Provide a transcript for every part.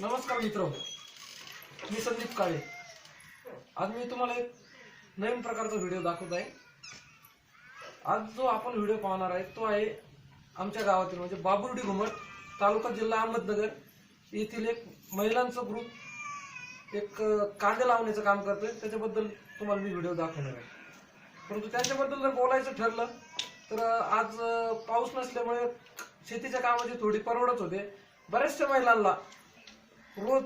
नमस्कार मित्र. मी संदीप काळे. आज मी तुम्हाला एक नवीन प्रकारचा व्हिडिओ दाखवत आहे. आज जो आपण व्हिडिओ पाहणार आहे तो आहे आमच्या गावातील म्हणजे बाबुर्डी घुमट तालुका जिल्हा अहमदनगर येथील एक महिलांचं ग्रुप एक कांदे लावण्याचं काम करतोय. त्याच्याबद्दल तुम्हाला मी व्हिडिओ दाखवणार आहे. परंतु त्यांच्याबद्दल जर बोलायचं ठरलं तर आज पाऊस नसल्यामुळे शेतीच्या कामाची थोडी परवडत होते. बऱ्याचशा महिलांना रोज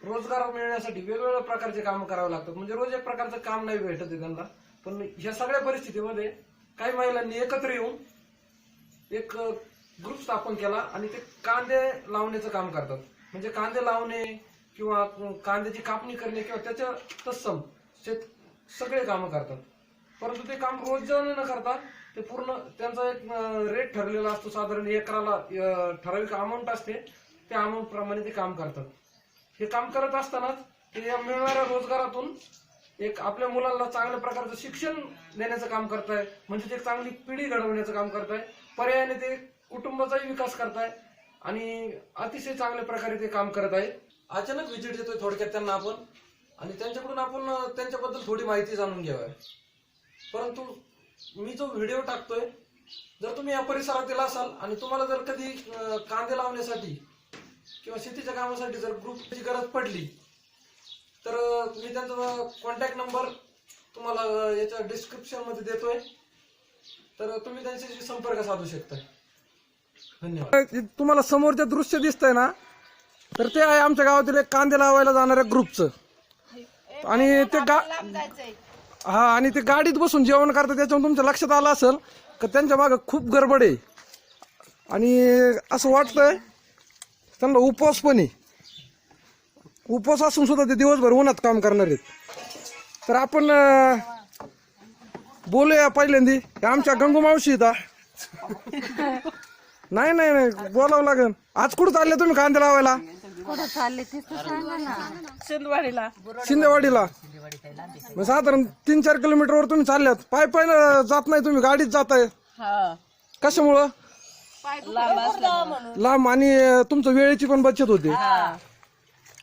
रोजगार मिळण्यासाठी वेगवेगळ्या प्रकारचे काम करावे लागतात. म्हणजे रोज एक प्रकारचं काम नाही भेटत त्यांना. पण ह्या सगळ्या परिस्थितीमध्ये काही महिलांनी एकत्र येऊन एक ग्रुप स्थापन केला आणि ते कांदे लावण्याचं काम करतात. म्हणजे कांदे लावणे किंवा कांद्याची कापणी करणे किंवा त्याच्या तत्सम शेत सगळे कामं करतात. परंतु ते काम रोज न करता ते पूर्ण त्यांचा एक रेट ठरलेला असतो. साधारण एकराला ठराविक अमाऊंट असते. त्या अमाऊंट प्रमाणे ते काम करतात. हे काम करत असतानाच ते या मिळणाऱ्या रोजगारातून एक आपल्या मुलांना चांगल्या प्रकारचं शिक्षण देण्याचं काम करताय. म्हणजे ते एक चांगली पिढी घडवण्याचं काम करताय. पर्यायाने ते कुटुंबाचाही विकास करताय. आणि अतिशय चांगल्या प्रकारे ते काम करत आहे. अचानक व्हिजिट देतोय थोडक्यात त्यांना आपण. आणि त्यांच्याकडून आपण त्यांच्याबद्दल थोडी माहिती जाणून घ्यावी. परंतु मी जो व्हिडिओ टाकतोय जर तुम्ही या परिसरातील असाल आणि तुम्हाला जर कधी कांदे लावण्यासाठी किंवा शेतीच्या कामासाठी जर ग्रुपची गरज पडली तर मी त्यांचा कॉन्टॅक्ट नंबर तुम्हाला याच्या डिस्क्रिप्शनमध्ये देतोय. तर तुम्ही त्यांच्याशी संपर्क साधू शकता. धन्यवाद. तुम्हाला समोरचे दृश्य दिसतंय ना तर ते आहे आमच्या गावातील एक कांदे लावायला जाणाऱ्या ग्रुपचं आणि ते गा हा आणि ते गाडीत बसून जेवण करतात त्याच्यावर तुमच्या लक्षात आलं असेल का त्यांच्या मागं खूप गडबड आहे. आणि असं वाटतंय त्यांना उपवास पण आहे. उपवास असून सुद्धा ते दिवसभर उन्हात काम करणार आहेत. तर आपण बोलूया पहिल्यांदी. हे आमच्या गंगू मावशी इथं नाही नाही नाही बोलावं लागेल. आज कुठं चालले तुम्ही कांदे लावायला? कुठं चालले ते तर सांगा ना. शिंदवाडीला. शिंदेवाडीला. मग साधारण तीन चार किलोमीटरवर तुम्ही चालल्यात. पाय पाय जात नाही तुम्ही गाडीत जाताय. हा. कशामुळं? लांब आणि तुमचं वेळेची पण बचत होते.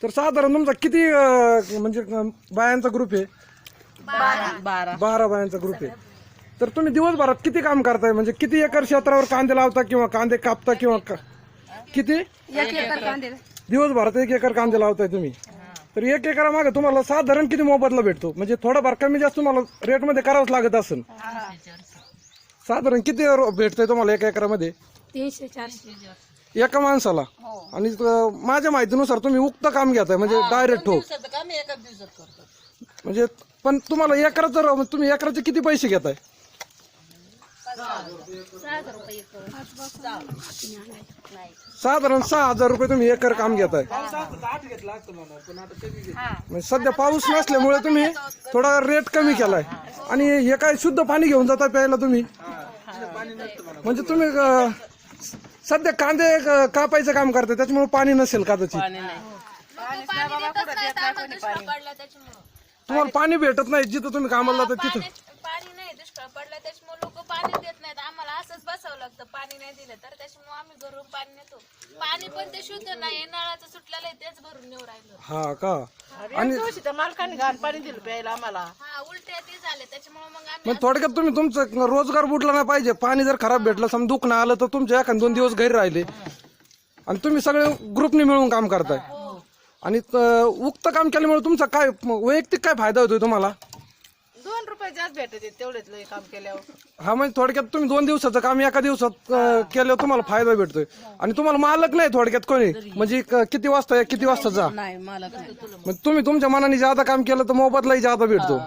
तर साधारण तुमचा किती अं, म्हणजे अं, बायांचा ग्रुप आहे? बारा. बारा. बायांचा ग्रुप आहे. तर तुम्ही दिवसभरात किती काम करताय? म्हणजे किती एकर क्षेत्रावर कांदे लावता किंवा कांदे कापता किंवा का- किती? एक एकर कांदे. दिवसभरात एक एकर कांदे लावताय तुम्ही. तर एक एकरा मागे तुम्हाला साधारण किती मोबदला भेटतो? म्हणजे थोडाफार कमी जास्त तुम्हाला रेटमध्ये करावंच लागत असेल. साधारण किती रो- भेटतंय तुम्हाला एका एकरामध्ये? तीनशे चारशे. एका माणसाला? आणि अं, माझ्या माहितीनुसार तुम्ही उक्त काम घेताय म्हणजे डायरेक्ट हो. काम एकाच दिवसात करतो. म्हणजे पण तुम्हाला एकराचं तुम्ही एकराचे किती पैसे घेताय? साधारण सहा हजार रुपये तुम्ही एकर काम घेताय. म्हणजे सध्या पाऊस नसल्यामुळे तुम्ही थोडा रेट कमी केलाय. आणि हे काय शुद्ध पाणी घेऊन जाता प्यायला तुम्ही? म्हणजे तुम्ही अं, सध्या कांदे कापायचं काम करताय त्याच्यामुळे पाणी नसेल कादाची पाणी नाही. तुम्हाला पाणी भेटत नाही जिथं तुम्ही कामाला जाता तिथं. पाणी नाही दुष्काळ पडला त्याच्यामुळे लोक पाणी देत नाहीत. बसावं लागतं. पाणी नाही दिलं तर त्याच्यामुळे आम्ही घरून पाणी नेतो. पाणी पण ते शुद्ध नाही नळाचं सुटलेलं आहे तेच भरून नेऊ राहिलो. हा का? आणि मालकाने घाण पाणी दिलं प्यायला आम्हाला. हा उलट्या ते झाले. त्याच्यामुळे मग आम्ही मग थोडक्यात तुम्ही तुमचं रोजगार बुडला नाही पाहिजे. पाणी जर खराब भेटलं समजा दुखणं आलं तर तुमचे एखाद दोन दिवस घरी राहिले. आणि तुम्ही सगळे ग्रुपने मिळून काम करताय. आणि त- उक्त काम केल्यामुळे तुमचा काय वैयक्तिक काय फायदा होतोय तुम्हाला? दोन रुपये जास्त भेटते तेवढेच लय काम केल्यावर. हा म्हणजे थोडक्यात तुम्ही दोन दिवसाचं काम एका दिवसात अं, केल्यावर तुम्हाला फायदा भेटतोय. आणि तुम्हाला मालक नाही थोडक्यात कोणी. म्हणजे क- किती वाजता या, किती वाजता जा. नाही मला काय मग तुम्ही तुमच्या मनाने जादा काम केलं तर मोबदलाही जादा भेटतो.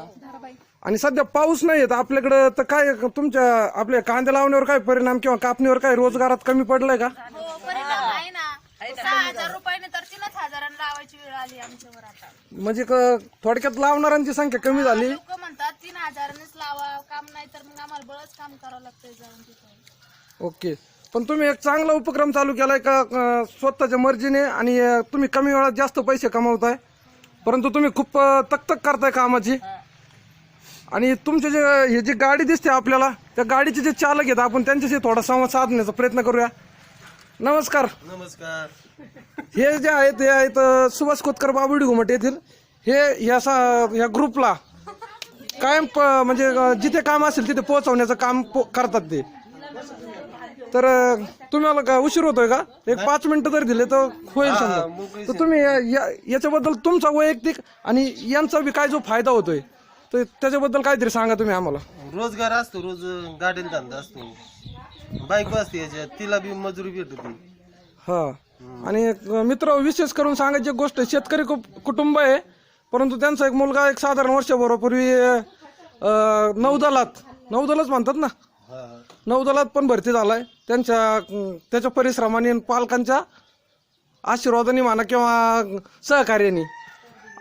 आणि सध्या पाऊस नाही येत. आपल्याकडं तर काय तुमच्या आपल्या कांदे लावण्यावर काय परिणाम किंवा कापणीवर काय रोजगारात कमी पडलाय का? हो परिणाम आहे ना. सहा हजार रुपयाने तर तीनच हजारांना लावायची वेळ आली आमच्यावर आता. म्हणजे क- थोडक्यात लावणाऱ्यांची संख्या कमी झाली. लोक लावा काम नाही तर मग आम्हाला बळच काम करावं लागतंय जाऊन तिथं. ओके. पण तुम्ही एक चांगला उपक्रम चालू केलाय का अं, स्वतःच्या मर्जीने आणि अं, तुम्ही कमी वेळात जास्त पैसे कमवताय? परंतु तुम्ही खूप अं, तकतक करताय कामाची. आणि तुमचे जे हे जी गाडी दिसते आपल्याला त्या गाडीचे जे चालक आहेत आपण त्यांच्याशी थोडा संवाद साधण्याचा प्रयत्न करूया. नमस्कार. नमस्कार. हे जे आहेत ते आहेत अं, सुभाष खोतकर बाबुडी घुमट येथील. हे या सा- या ग्रुपला कायम प- म्हणजे जिथे काम असेल तिथे पोहोचवण्याचं काम पो- करतात ते. तर तुम्हाला का? उशीर होतोय का? एक पाच मिनिटं जर दिले तर होईल समजा. तर तुम्ही या- या- याच्याबद्दल तुमचा वैयक्तिक आणि यांचा बी काय जो फायदा होतोय तर त्याच्याबद्दल काहीतरी सांगा तुम्ही आम्हाला. रोजगार असतो रोज गाडीन धंदा असतो. बाईक बसते याच्यात तिला बी मजुरी भेटत हा. आणि एक मित्र विशेष करून सांगायची एक गोष्ट शेतकरी कु- कुटुंब आहे परंतु त्यांचा एक मुलगा एक साधारण वर्षभरापूर्वी अं, नौदलात नौदलच म्हणतात ना? नौदलात पण भरती झालाय. त्यांच्या त्याच्या परिश्रमाने आणि पालकांच्या आशीर्वादाने म्हणा किंवा सहकार्याने.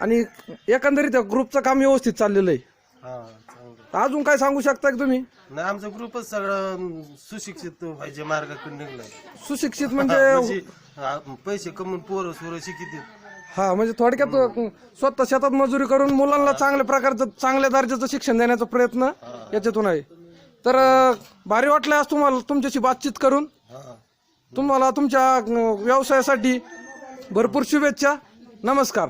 आणि एकंदरीत ग्रुपचं काम व्यवस्थित चाललेलं आहे. हा चांगलं. तर अजून काय सांगू शकता का तुम्ही? नाही आमचा ग्रुपच सगळं अं, सुशिक्षित व्हायच्या मार्गाकडे निघलाय. सुशिक्षित म्हणजे म्हणजे हा, पैसे कमवून पोरं सोरं शिकित हा म्हणजे थोडक्यात स्वतः शेतात मजुरी करून मुलांना चांगल्या प्रकारचं चांगल्या दर्जाचं शिक्षण देण्याचा प्रयत्न याच्यातून आहे. तर भारी वाटलं आज तुम्हाला तुमच्याशी बातचीत करून. तुम्हाला तुमच्या व्यवसायासाठी भरपूर शुभेच्छा. नमस्कार.